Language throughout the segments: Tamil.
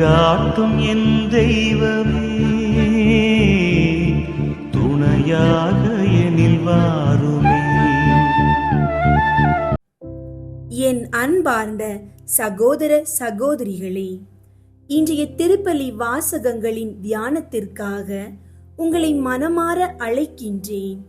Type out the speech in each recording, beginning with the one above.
வழிகாட்டும் என் தெய்வமே. துணையாக எனில் வாருமே. என் அன்பார்ந்த சகோதர சகோதரிகளே இன்றைய திருப்பலி வாசகங்களின் தியானத்திற்காக உங்களை மனமாற அழைக்கின்றேன்.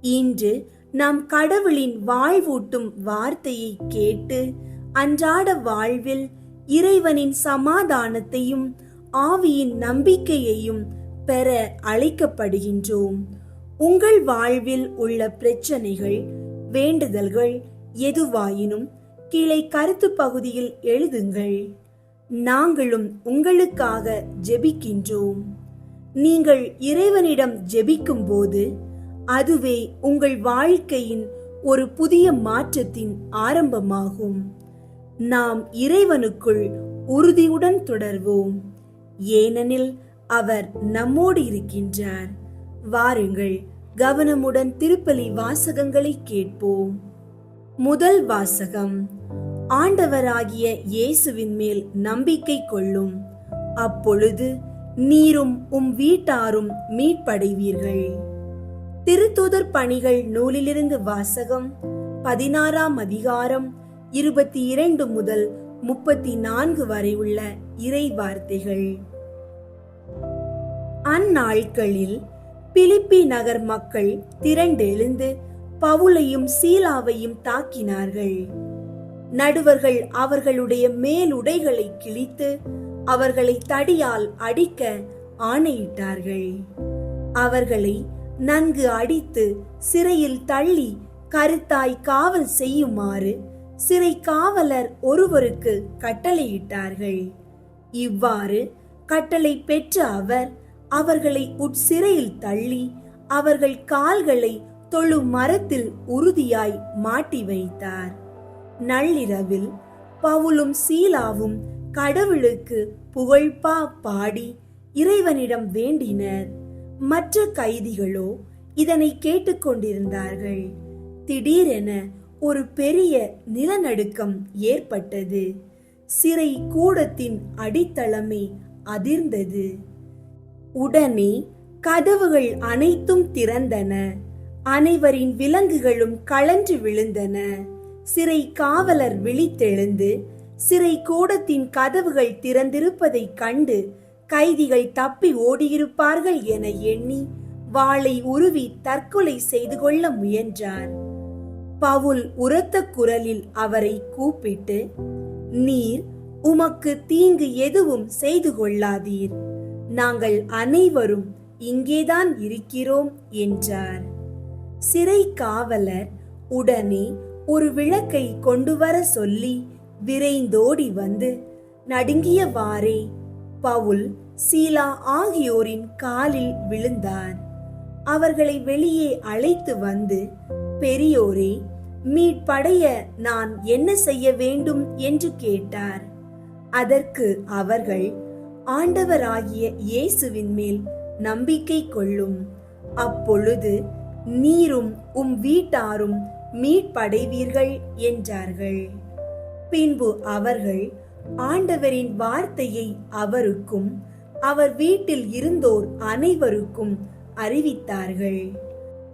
இன்று நாம் கடவுளின் வாழ்வூட்டும் வார்த்தையை கேட்டு அன்றாட வாழ்வில் இறைவனின் சமாதானத்தையும் ஆவியின் நம்பிக்கையையும் பெற அழைக்கப்படுகின்றோம். உங்கள் வாழ்வில் உள்ள பிரச்சனைகள் வேண்டுதல்கள் எதுவாயினும் கீழே கருத்து பகுதியில் எழுதுங்கள். நாங்களும் உங்களுக்காக ஜெபிக்கின்றோம். நீங்கள் இறைவனிடம் ஜெபிக்கும் போது அதுவே உங்கள் வாழ்க்கையின் ஒரு புதிய மாற்றத்தின் ஆரம்பமாகும். நாம் இறைவனுக்குள் உறுதியுடன் தொடர்வோம். ஏனெனில் அவர் நம்மோடு இருக்கின்றார். வாருங்கள் கவனமுடன் திருப்பலி வாசகங்களை கேட்போம். முதல் வாசகம் ஆண்டவராகிய இயேசுவின் மேல் நம்பிக்கை கொள்ளும். அப்பொழுது நீரும் உம் வீட்டாரும் மீட்படைவீர்கள். திருத்தூதர் பணிகள் நூலிலிருந்து வாசகம் பதினாறாம் அதிகாரம் இருபத்தி இரண்டு முதல் முப்பத்தி நான்கு வரை உள்ள இறை வார்த்தைகள். அந்நாட்களில் பிலிப்பி நகர் மக்கள் திரண்டெழுந்து பவுலையும் சீலாவையும் தாக்கினார்கள். நடுவர்கள் அவர்களுடைய மேலுடைகளை கிழித்து அவர்களை தடியால் அடிக்க ஆணையிட்டார்கள். அவர்களை நன்கு அடித்து சிறையில் தள்ளி கருத்தாய் காவல் செய்யுமாறு சிறை காவலர் ஒருவருக்கு கட்டளையிட்டார்கள். இவ்வாறு கட்டளை பெற்ற அவர் அவர்களை உட்சிறையில் தள்ளி அவர்கள் கால்களை தொழு மரத்தில் உறுதியாய் மாட்டி வைத்தார். நள்ளிரவில் பவுலும் சீலாவும் கடவுளுக்கு புகழ்பா பாடி இறைவனிடம் வேண்டினர். மற்ற கைதிகளோ இதனை கேட்டுக்கொண்டிருந்தார்கள் திடீரென ஒரு பெரிய நிலநடுக்கம் ஏற்பட்டது. சிறை கூடத்தின் அடித்தளமே அதிர்ந்தது. உடனே கதவுகள் அனைத்தும் திறந்தன. அனைவரின் விலங்குகளும் கலன்று விழுந்தன. சிறை காவலர் விழித்தெழுந்து சிறை கூடத்தின் கதவுகள் திறந்திருப்பதைக் கண்டு கைதிகள் தப்பி ஓடியிருப்பார்கள் என எண்ணி வாளை உருவி தற்கொலை செய்து கொள்ள முயன்றார். பவுல் உரத்த குரலில் அவரை கூப்பிட்டு நீர் உமக்கு தீங்கு எதுவும் செய்து கொள்ளாதீர். நாங்கள் அனைவரும் இங்கேதான் இருக்கிறோம் என்றார். சிறை காவலர் உடனே ஒரு விளக்கை கொண்டு வர சொல்லி விரைந்தோடி வந்து நடுங்கியவாறே பவுல் சீலா ஆகியோரின் காலில் விழுந்தார். அவர்களை வெளியே அழைத்து வந்து பெரியோரே மீட்படைய நான் என்ன செய்ய வேண்டும் என்று கேட்டார். அதற்கு அவர்கள் ஆண்டவராகிய இயேசுவின் மேல் நம்பிக்கை கொள்ளும். அப்பொழுது நீரும் உம் வீட்டாரும் மீட்படைவீர்கள் என்றார்கள். பின்பு அவர்கள் ஆண்டவரின் வார்த்தையை அவருக்கும் அவர் வீட்டில் இருந்தோர் அனைவருக்கும் அறிவித்தார்கள்.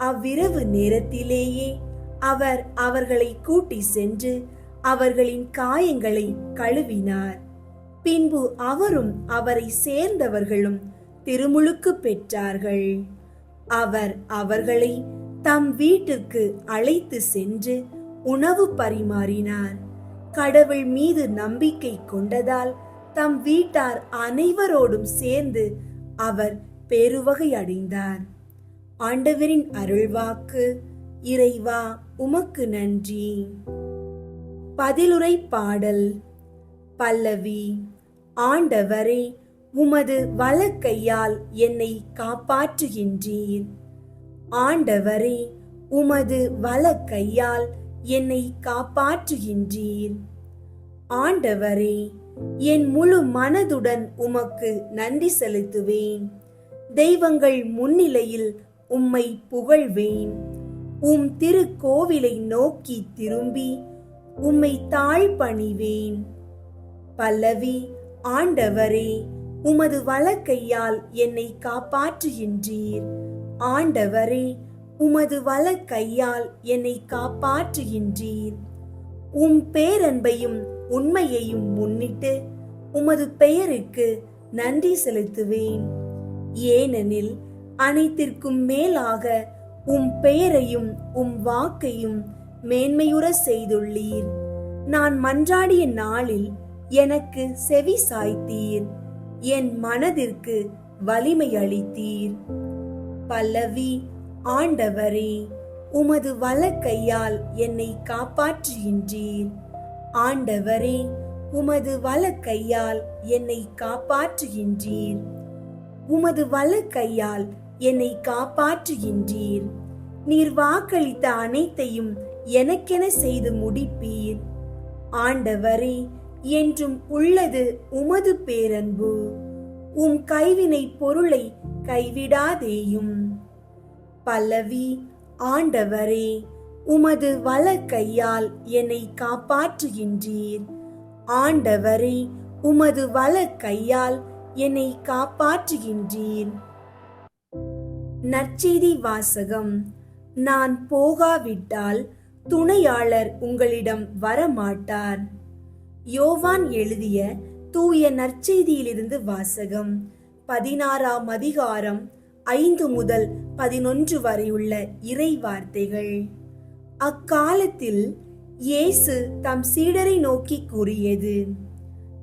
அவ்விரவு நேரத்திலேயே அவர் அவர்களை கூட்டி சென்று அவர்களின் காயங்களை கழுவினார். பின்பு அவரும் அவரை சேர்ந்தவர்களும் திருமுழுக்கு பெற்றார்கள். அவர் அவர்களை தம் வீட்டிற்கு அழைத்து சென்று உணவு பரிமாறினார். கடவுள் மீது நம்பிக்கை கொண்டதால் தம் வீட்டார் அனைவரோடும் சேர்ந்து அவர் பெருவகை அடைந்தார். ஆண்டவரின் அருள்வாக்கு இறைவா உமக்கு நன்றி. பதிலுரை பாடல் பல்லவி ஆண்டவரே உமது வலக்கையால் என்னை காப்பாற்றுகின்றீர். ஆண்டவரே உமது வலக்கையால் என்னை காப்பாற்றுகின்றீர். ஆண்டவரே என் முழு மனதுடன் உமக்கு நன்றி செலுத்துவேன். தெய்வங்கள் முன்னிலையில் உம்மை புகழ்வேன். உம் திருக்கோவிலை நோக்கி திரும்பி உம்மை தாழ்பணிவேன். பல்லவி ஆண்டவரே உமது வலக்கையால் என்னை காப்பாற்றுகின்றீர். ஆண்டவரே உமது வலக்கையால் என்னை காப்பாற்றுகின்றீர். உம் பேரன்பையும் உண்மையையும் முன்னிட்டு உமது பெயருக்கு நன்றி செலுத்துவேன். ஏனெனில் அனைத்திற்கும் மேலாக உம் பெயரையும் உம் வாக்கையும் மேன்மையுற செய்துள்ளீர். நான் மன்றாடிய நாளில் எனக்கு செவி சாய்த்தீர். என் மனதிற்கு வலிமை அளித்தீர். பல்லவி ஆண்டவரே உமது வலக்கையால் என்னை காப்பாற்றுகின்றீர். ஆண்டவரே உமது வலக்கையால் என்னை காப்பாற்றுகின்றீர். உமது வலக்கையால் என்னை காப்பாற்றுகின்றீர். நீர் வாக்களித்த அனைத்தையும் எனக்கென செய்து முடிப்பீர். ஆண்டவரே என்றும் உள்ளது உமது பேரன்பு. உம் கைவினை பொருளை கைவிடாதேயும். பல்லவி ஆண்டவரே உமது வல கையால் என்னை காப்பாற்றுகின்றீர். ஆண்டவரே உமது வல கையால் என்னை காப்பாற்றுகின்றீர். நற்செய்தி வாசகம். நான் போகாவிட்டால் துணையாளர் உங்களிடம் வரமாட்டார். யோவான் எழுதிய தூய நற்செய்தியிலிருந்து வாசகம். பதினாறாம் அதிகாரம் ஐந்து முதல் பதினொன்று வரையுள்ள இறை வார்த்தைகள். அக்காலத்தில் இயேசு தம் சீடரை நோக்கி கூறியது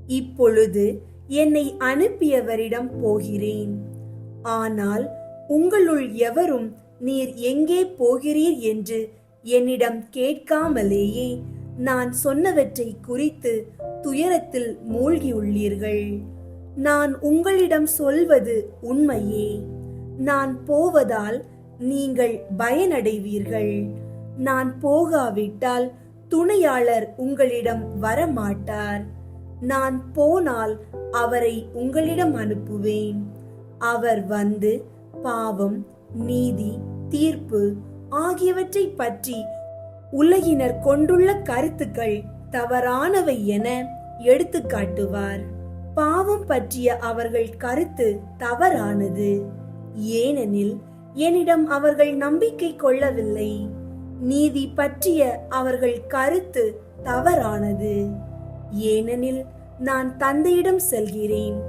இப்பொழுது என்னை அனுப்பியவரிடம் போகிறேன். ஆனால் உங்களுள் எவரும் நீர் எங்கே போகிறீர் என்று என்னிடம் கேட்காமலேயே நான் சொன்னவற்றை குறித்து துயரத்தில் மூழ்கியுள்ளீர்கள். நான் உங்களிடம் சொல்வது உண்மையே. நான் போவதால் நீங்கள் பயனடைவீர்கள். நான் போகாவிட்டால் துணையாளர் உங்களிடம் வரமாட்டார். நான் போனால் அவரை உங்களிடம் அனுப்புவேன். அவர் வந்து பாவம் நீதி தீர்ப்பு ஆகியவற்றை பற்றி உலகினர் கொண்டுள்ள கருத்துக்கள் தவறானவை என எடுத்துக்காட்டுவார் பாவம் பற்றிய அவர்கள் கருத்து தவறானது. ஏனெனில் என்னிடம் அவர்கள் நம்பிக்கை கொள்ளவில்லை. நீதி பற்றிய அவர்கள் கருத்து தவறானது. ஏனெனில் நான் தந்தையிடம் செல்கிறேன்.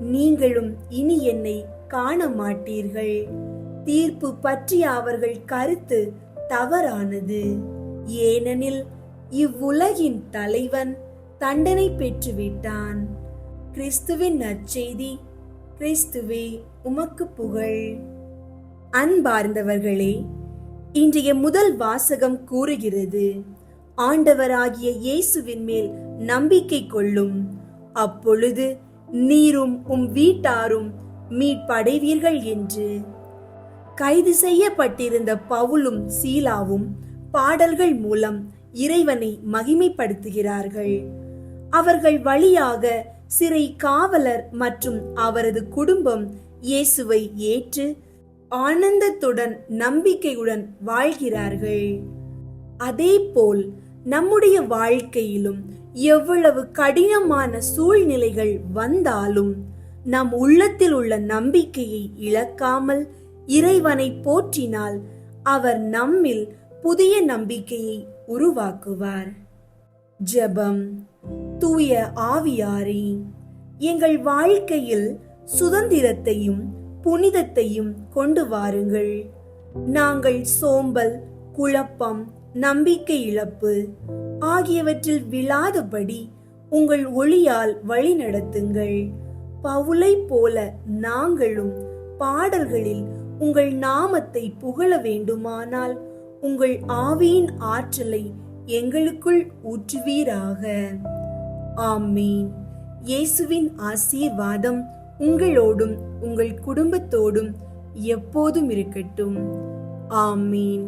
நீங்களும் இனி என்னை காண மாட்டீர்கள் தீர்ப்பு பற்றிய அவர்கள் கருத்து தவறானது. ஏனெனில் இவ்வுலகின் தலைவன் தண்டனை பெற்றுவிட்டான். கிறிஸ்துவின் நற்செய்தி கிறிஸ்துவே உமக்கு புகழ். அன்பார்ந்தவர்களே இன்றைய முதல் வாசகம் கூறுகிறது ஆண்டவராகிய இயேசுவின் மேல் நம்பிக்கை கொள்ளும். அப்பொழுது நீரும் உம் வீட்டாரும் மீட்படைவீர்கள் என்று. கைது செய்யப்பட்டிருந்த பவுலும் சீலாவும் பாடல்கள் மூலம் இறைவனை மகிமைப்படுத்துகிறார்கள். அவர்கள் வழியாக சிறை காவலர் மற்றும் அவரது குடும்பம் இயேசுவை ஏற்று ஆனந்தத்துடன் நம்பிக்கையுடன் வாழ்கிறார்கள். அதேபோல் நம்முடைய வாழ்க்கையிலும் எவ்வளவு கடினமான சூழ்நிலைகள் வந்தாலும் நம் உள்ளத்தில் உள்ள நம்பிக்கையை இழக்காமல் இறைவனை போற்றினால் அவர் நம்மில் புதிய நம்பிக்கையை உருவாக்குவார். ஜெபம். தூய ஆவியாரே எங்கள் வாழ்க்கையில் சுதந்திரத்தையும் புனிதத்தையும் கொண்டு வாருங்கள். நாங்கள் சோம்பல் குழப்பம் நம்பிக்கை இழப்பு ஆகியவற்றில் விழாதபடி உங்கள் ஒளியால் வழிநடத்துங்கள். பவுலை போல நாங்களும் பாடல்களில் உங்கள் நாமத்தை புகழ வேண்டுமானால் உங்கள் ஆவியின் ஆற்றலை எங்களுக்குள் ஊற்றுவீராக. ஆமீன். இயேசுவின் ஆசீர்வாதம் உங்களோடும் உங்கள் குடும்பத்தோடும் எப்போதும் இருக்கட்டும். ஆமீன்.